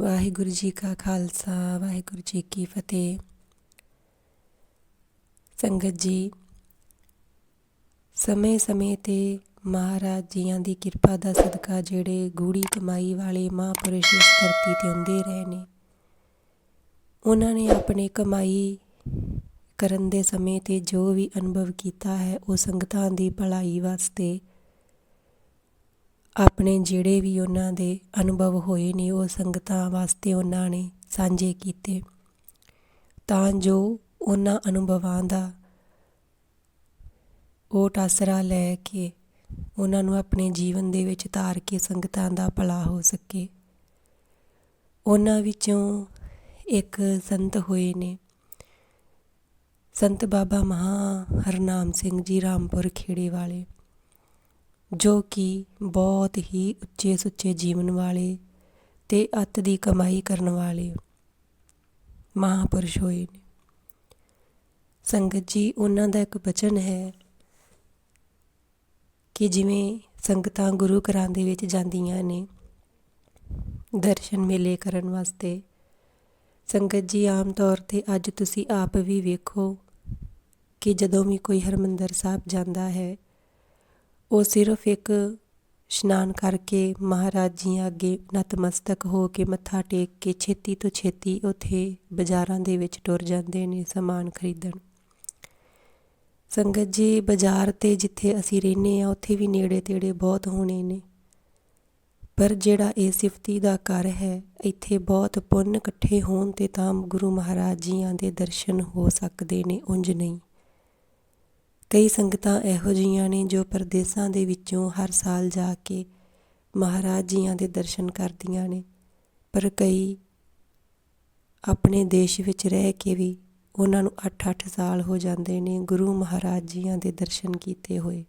ਵਾਹਿਗੁਰੂ ਜੀ ਕਾ ਖਾਲਸਾ, ਵਾਹਿਗੁਰੂ ਜੀ ਕੀ ਫਤਿਹ। ਸੰਗਤ ਜੀ, ਸਮੇਂ-ਸਮੇਂ ਤੇ ਮਹਾਰਾਜ ਜੀਆਂ ਦੀ ਕਿਰਪਾ ਦਾ ਸਦਕਾ ਜਿਹੜੇ ਗੂੜੀ ਕਮਾਈ ਵਾਲੇ ਮਹਾਂਪੁਰਸ਼ ਇਸ ਧਰਤੀ ਤੇ ਹੁੰਦੇ ਰਹੇ ਨੇ, ਉਹਨਾਂ ਨੇ ਆਪਣੇ ਕਮਾਈ ਕਰਨ ਦੇ ਸਮੇਂ ਤੇ ਜੋ ਵੀ ਅਨੁਭਵ ਕੀਤਾ ਹੈ, ਉਹ ਸੰਗਤਾਂ ਦੀ ਭਲਾਈ ਵਾਸਤੇ ਆਪਣੇ ਜਿਹੜੇ ਵੀ ਉਹਨਾਂ ਦੇ ਅਨੁਭਵ ਹੋਏ ਨੇ, ਉਹ ਸੰਗਤਾਂ ਵਾਸਤੇ ਉਹਨਾਂ ਨੇ ਸਾਂਝੇ ਕੀਤੇ। ਤਾਂ ਜੋ ਉਹਨਾਂ ਅਨੁਭਵਾਂ ਦਾ ਉਹ ਆਸਰਾ ਲੈ ਕੇ ਉਹਨਾਂ ਨੂੰ ਆਪਣੇ ਜੀਵਨ ਦੇ ਵਿੱਚ ਧਾਰ ਕੇ ਸੰਗਤਾਂ ਦਾ ਭਲਾ ਹੋ ਸਕੇ। ਉਹਨਾਂ ਵਿੱਚੋਂ ਇੱਕ ਸੰਤ ਹੋਏ ਨੇ। ਸੰਤ ਬਾਬਾ ਮਹਾ ਹਰਨਾਮ ਸਿੰਘ ਜੀ ਰਾਮਪੁਰ ਖੇੜੇ ਵਾਲੇ। ਜੋ ਕਿ ਬਹੁਤ ਹੀ ਉੱਚੇ ਸੁੱਚੇ ਜੀਵਨ ਵਾਲੇ ਅਤੇ ਅੱਤ ਦੀ ਕਮਾਈ ਕਰਨ ਵਾਲੇ ਮਹਾਪੁਰਸ਼ ਹੋਏ ਨੇ। ਸੰਗਤ ਜੀ, ਉਹਨਾਂ ਦਾ ਇੱਕ ਬਚਨ ਹੈ ਕਿ ਜਿਵੇਂ ਸੰਗਤਾਂ ਗੁਰੂ ਘਰਾਂ ਦੇ ਵਿੱਚ ਜਾਂਦੀਆਂ ਨੇ ਦਰਸ਼ਨ ਮੇਲੇ ਕਰਨ ਵਾਸਤੇ, ਸੰਗਤ ਜੀ, ਆਮ ਤੌਰ ਤੇ ਅੱਜ ਤੁਸੀਂ ਆਪ ਵੀ ਵੇਖੋ ਕਿ ਜਦੋਂ ਵੀ ਕੋਈ ਹਰਮੰਦਰ ਸਾਹਿਬ ਜਾਂਦਾ ਹੈ ਉਹ ਸਿਰਫ ਇੱਕ ਇਸ਼ਨਾਨ ਕਰਕੇ ਮਹਾਰਾਜ ਜੀ ਅੱਗੇ ਨਤਮਸਤਕ ਹੋ ਕੇ ਮੱਥਾ ਟੇਕ ਕੇ ਛੇਤੀ ਤੋਂ ਛੇਤੀ ਉੱਥੇ ਬਾਜ਼ਾਰਾਂ ਦੇ ਵਿੱਚ ਟੁਰ ਜਾਂਦੇ ਨੇ ਸਮਾਨ ਖਰੀਦਣ। ਸੰਗਤ ਜੀ, ਬਾਜ਼ਾਰ ਤੇ ਜਿੱਥੇ ਅਸੀਂ ਰਹਿੰਦੇ ਆ ਉੱਥੇ ਵੀ ਨੇੜੇ ਤੇੜੇ ਬਹੁਤ ਹੋਣੇ ਨੇ। ਪਰ ਜਿਹੜਾ ਇਹ ਸਿਫਤੀ ਦਾ ਘਰ ਹੈ, ਇੱਥੇ ਬਹੁਤ ਪੁੰਨ ਇਕੱਠੇ ਹੋਣ ਤੇ ਤਾਂ ਗੁਰੂ ਮਹਾਰਾਜ ਜੀਆਂ ਦੇ ਦਰਸ਼ਨ ਹੋ ਸਕਦੇ ਨੇ, ਉਂਝ ਨਹੀਂ। ਕਈ ਸੰਗਤਾਂ ਇਹੋ ਜਿਹੀਆਂ ਨੇ ਜੋ ਪ੍ਰਦੇਸਾਂ ਦੇ ਵਿੱਚੋਂ ਹਰ ਸਾਲ ਜਾ ਕੇ ਮਹਾਰਾਜ ਜੀਆਂ ਦੇ ਦਰਸ਼ਨ ਕਰਦੀਆਂ ਨੇ। ਪਰ ਕਈ ਆਪਣੇ ਦੇਸ਼ ਵਿੱਚ ਰਹਿ ਕੇ ਵੀ ਉਹਨਾਂ ਨੂੰ 8-8 ਸਾਲ ਹੋ ਜਾਂਦੇ ਨੇ ਗੁਰੂ ਮਹਾਰਾਜ ਜੀਆਂ ਦੇ ਦਰਸ਼ਨ ਕੀਤੇ ਹੋਏ।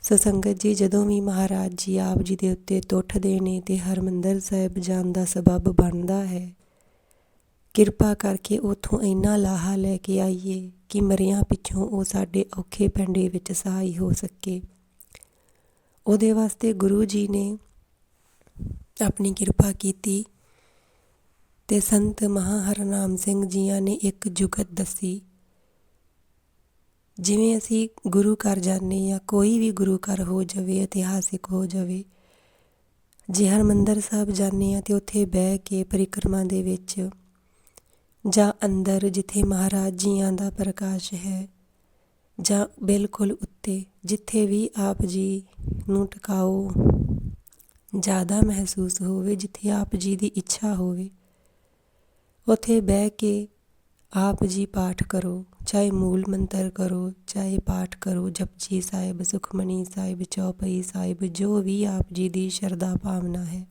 ਸਸੰਗਤ ਜੀ, ਜਦੋਂ ਵੀ ਮਹਾਰਾਜ ਜੀ ਆਪ ਜੀ ਦੇ ਉੱਤੇ ਟੁੱਟਦੇ ਨੇ ਤੇ ਹਰਮੰਦਰ ਸਾਹਿਬ ਜਾਣ ਦਾ ਸਬਬ ਬਣਦਾ ਹੈ, ਕਿਰਪਾ ਕਰਕੇ ਉਥੋਂ ਇੰਨਾ ਲਾਹਾ ਲੈ ਕੇ ਆਈਏ। ਕਿ ਮਰਿਆਂ ਪਿੱਛੋਂ ਉਹ ਸਾਡੇ ਔਖੇ ਪੈਂਡੇ ਵਿੱਚ ਸਹਾਈ ਹੋ ਸਕੇ। ਉਹਦੇ ਵਾਸਤੇ ਗੁਰੂ ਜੀ ਨੇ ਆਪਣੀ ਕਿਰਪਾ ਕੀਤੀ ਤੇ ਸੰਤ ਮਹਾ ਹਰਨਾਮ ਸਿੰਘ ਜੀਆਂ ਨੇ ਇੱਕ ਜੁਗਤ ਦੱਸੀ। ਜਿਵੇਂ ਅਸੀਂ ਗੁਰੂ ਘਰ ਜਾਂਦੇ ਆ ਕੋਈ ਵੀ ਗੁਰੂ ਘਰ ਹੋ ਜਾਵੇ, ਇਤਿਹਾਸਿਕ ਹੋ ਜਾਵੇ, ਜੇ ਹਰਮੰਦਰ ਸਾਹਿਬ ਜਾਂਦੇ ਆ ਤੇ ਉੱਥੇ ਬਹਿ ਕੇ ਪਰਿਕਰਮਾ ਦੇ ਵਿੱਚ ਜਾਂ ਅੰਦਰ ਜਿੱਥੇ ਮਹਾਰਾਜ ਜੀਆਂ ਦਾ ਪ੍ਰਕਾਸ਼ ਹੈ, ਜਾਂ ਬਿਲਕੁਲ ਉੱਤੇ ਜਿੱਥੇ ਵੀ ਆਪ ਜੀ ਨੂੰ ਟਿਕਾਓ, ਜ਼ਿਆਦਾ ਮਹਿਸੂਸ ਹੋਵੇ, ਜਿੱਥੇ ਆਪ ਜੀ ਦੀ ਇੱਛਾ ਹੋਵੇ, ਉੱਥੇ ਬਹਿ ਕੇ ਆਪ ਜੀ ਪਾਠ ਕਰੋ, ਚਾਹੇ ਮੂਲ ਮੰਤਰ ਕਰੋ, ਚਾਹੇ ਪਾਠ ਕਰੋ, ਜਪਜੀ ਸਾਹਿਬ, ਸੁਖਮਨੀ ਸਾਹਿਬ, ਚੌਪਈ ਸਾਹਿਬ, ਜੋ ਵੀ ਆਪ ਜੀ ਦੀ ਸ਼ਰਧਾ ਭਾਵਨਾ ਹੈ।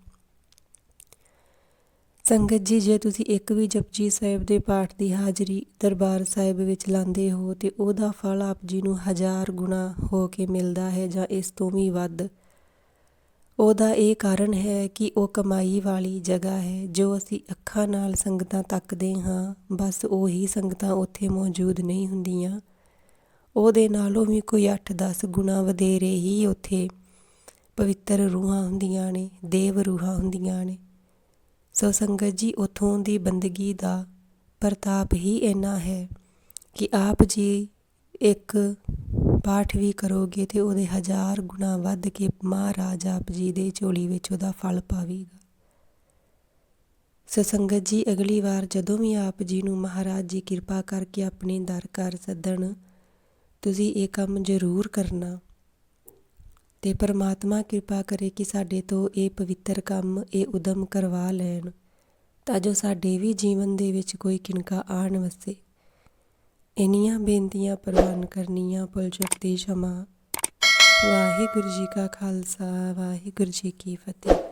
ਸੰਗਤ ਜੀ, ਜੇ ਤੁਸੀਂ ਇੱਕ ਵੀ ਜਪਜੀ ਸਾਹਿਬ ਦੇ ਪਾਠ ਦੀ ਹਾਜ਼ਰੀ ਦਰਬਾਰ ਸਾਹਿਬ ਵਿੱਚ ਲਾਉਂਦੇ ਹੋ, ਤੇ ਉਹਦਾ ਫਲ ਆਪ ਜੀ ਨੂੰ ਹਜ਼ਾਰ ਗੁਣਾ ਹੋ ਕੇ ਮਿਲਦਾ ਹੈ ਜਾਂ ਇਸ ਤੋਂ ਵੀ ਵੱਧ। ਉਹਦਾ ਇਹ ਕਾਰਨ ਹੈ ਕਿ ਉਹ ਕਮਾਈ ਵਾਲੀ ਜਗ੍ਹਾ ਹੈ, ਜੋ ਅਸੀਂ ਅੱਖਾਂ ਨਾਲ ਸੰਗਤਾਂ ਤੱਕਦੇ ਹਾਂ, ਬਸ ਉਹੀ ਸੰਗਤਾਂ ਉੱਥੇ ਮੌਜੂਦ ਨਹੀਂ ਹੁੰਦੀਆਂ। ਉਹਦੇ ਨਾਲੋਂ ਵੀ ਕੋਈ 8-10 ਗੁਣਾ ਵਧੇਰੇ ਹੀ ਉੱਥੇ ਪਵਿੱਤਰ ਰੂਹਾਂ ਹੁੰਦੀਆਂ ਨੇ, ਦੇਵ ਰੂਹਾਂ ਹੁੰਦੀਆਂ ਨੇ। ਸੋ ਸੰਗਤ ਜੀ ਉਥੋਂ ਦੀ ਬੰਦਗੀ ਦਾ ਪ੍ਰਤਾਪ ਹੀ ਇੰਨਾ ਹੈ ਕਿ ਆਪ ਜੀ ਇੱਕ ਪਾਠ ਵੀ ਕਰੋਗੇ ਤੇ ਉਹਦੇ ਹਜ਼ਾਰ ਗੁਣਾ ਵੱਧ ਕੇ ਮਹਾਰਾਜ ਆਪ ਜੀ ਦੇ ਝੋਲੀ ਵਿੱਚ ਉਹਦਾ ਫਲ ਪਾਵੇਗਾ। ਸੋ ਸੰਗਤ ਜੀ ਅਗਲੀ ਵਾਰ ਜਦੋਂ ਵੀ ਆਪ ਜੀ ਨੂੰ ਮਹਾਰਾਜ ਜੀ ਕਿਰਪਾ ਕਰਕੇ ਆਪਣੇ ਦਰ ਘਰ ਸੱਦਣ, ਤੁਸੀਂ ਇਹ ਕੰਮ ਜ਼ਰੂਰ ਕਰਨਾ। ਅਤੇ ਪਰਮਾਤਮਾ ਕਿਰਪਾ ਕਰੇ ਕਿ ਸਾਡੇ ਤੋਂ ਇਹ ਪਵਿੱਤਰ ਕੰਮ, ਇਹ ਉਦਮ ਕਰਵਾ ਲੈਣ, ਤਾਂ ਜੋ ਸਾਡੇ ਵੀ ਜੀਵਨ ਦੇ ਵਿੱਚ ਕੋਈ ਕਿਣਕਾ ਆਣ ਵਸੇ। ਇਨੀਆਂ ਬੇਨਤੀਆਂ ਪ੍ਰਵਾਨ ਕਰਨੀਆਂ ਪੁੱਲ ਚੁੱਕ ਦੀ ਸ਼ਮਾ। ਵਾਹਿਗੁਰੂ ਜੀ ਕਾ ਖਾਲਸਾ, ਵਾਹਿਗੁਰੂ ਜੀ ਕੀ ਫਤਿਹ।